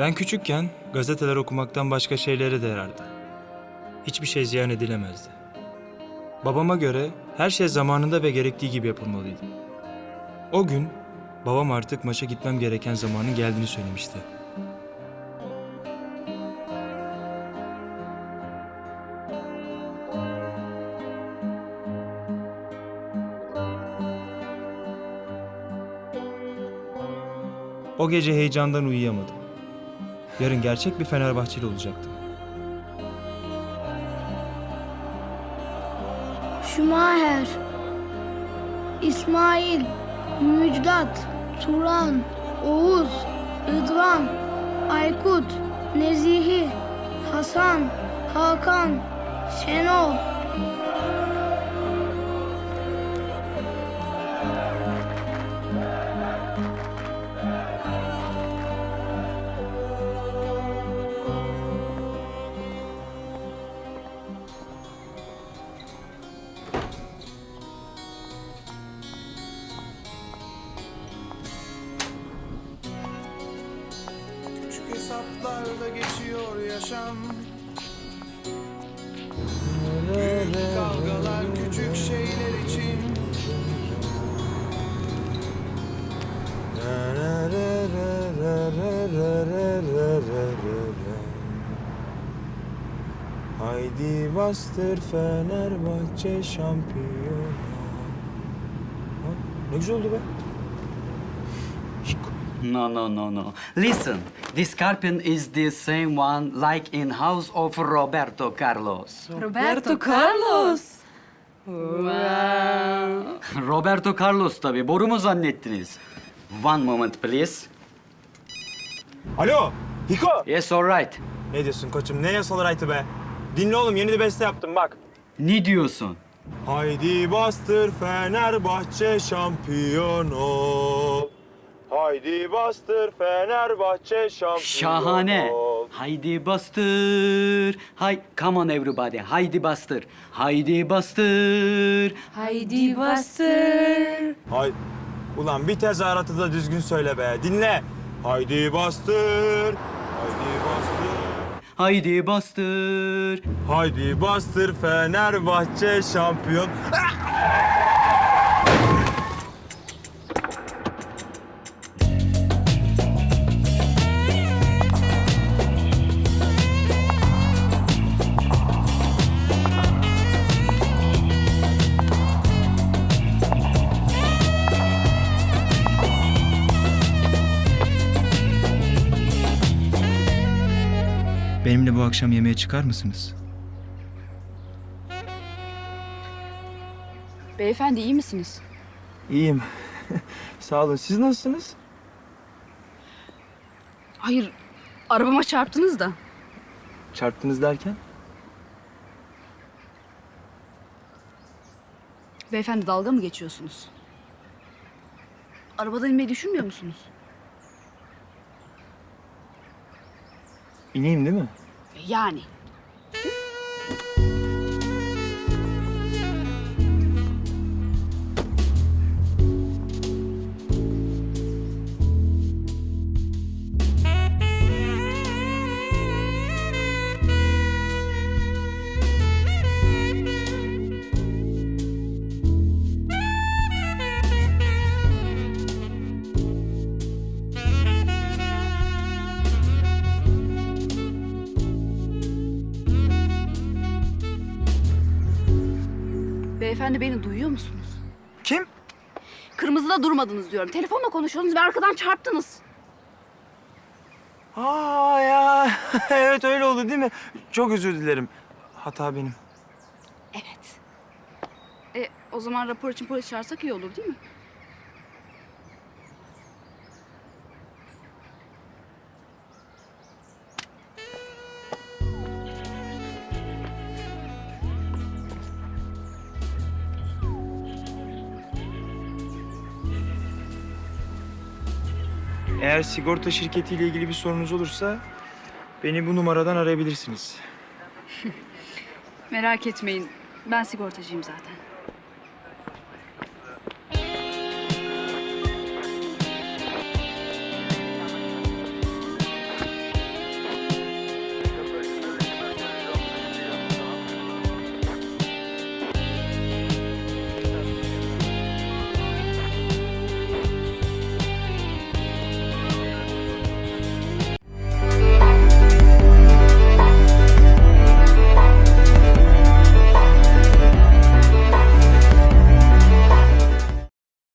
Ben küçükken gazeteler okumaktan başka şeylere değerdi. Hiçbir şey ziyan edilemezdi. Babama göre her şey zamanında ve gerektiği gibi yapılmalıydı. O gün babam artık maça gitmem gereken zamanın geldiğini söylemişti. O gece heyecandan uyuyamadım. Yarın gerçek bir Fenerbahçeli olacaktım. Şumaher, İsmail, Müjdat, Turan, Oğuz, Rıdvan, Aykut, Nezihi, Hasan, Hakan, Şenol. Hesaplarla geçiyor yaşam Büyük kavgalar küçük şeyler için Haydi bastır Fenerbahçe şampiyon. Ne güzel oldu be. No, no, no, no. Listen, this carpet is the same one like in house of Roberto Carlos. Roberto Carlos. Roberto Carlos tabii. Boru mu zannettiniz? One moment please. Alo, Hiko. Yes, all right. Ne diyorsun koçum? Ne yasal right'ı be? Dinle oğlum, yeni bir beste yaptım bak. Ne diyorsun? Haydi bastır Fenerbahçe şampiyon ol. Haydi bastır Fenerbahçe şampiyon Şahane. ol. Haydi bastır. Hay, come on everybody. Haydi bastır. Haydi bastır. Haydi bastır. Hay... Ulan bir tezahüratı da düzgün söyle be. Dinle. Haydi bastır. Haydi bastır. Haydi bastır. Haydi bastır Fenerbahçe şampiyon. Benimle bu akşam yemeğe çıkar mısınız? Beyefendi iyi misiniz? İyiyim. Sağ olun. Siz nasılsınız? Hayır, arabama çarptınız da. Çarptınız derken? Beyefendi dalga mı geçiyorsunuz? Arabadan inmeyi düşünmüyor musunuz? İneyim değil mi? Yani. Beyefendi beni duyuyor musunuz? Kim? Kırmızıda durmadınız diyorum. Telefonla konuşuyordunuz ve arkadan çarptınız. Aa ya. evet öyle oldu değil mi? Çok özür dilerim. Hata benim. Evet. E, o zaman rapor için polis çağırsak iyi olur değil mi? Eğer sigorta şirketiyle ilgili bir sorunuz olursa beni bu numaradan arayabilirsiniz. Merak etmeyin. Ben sigortacıyım zaten.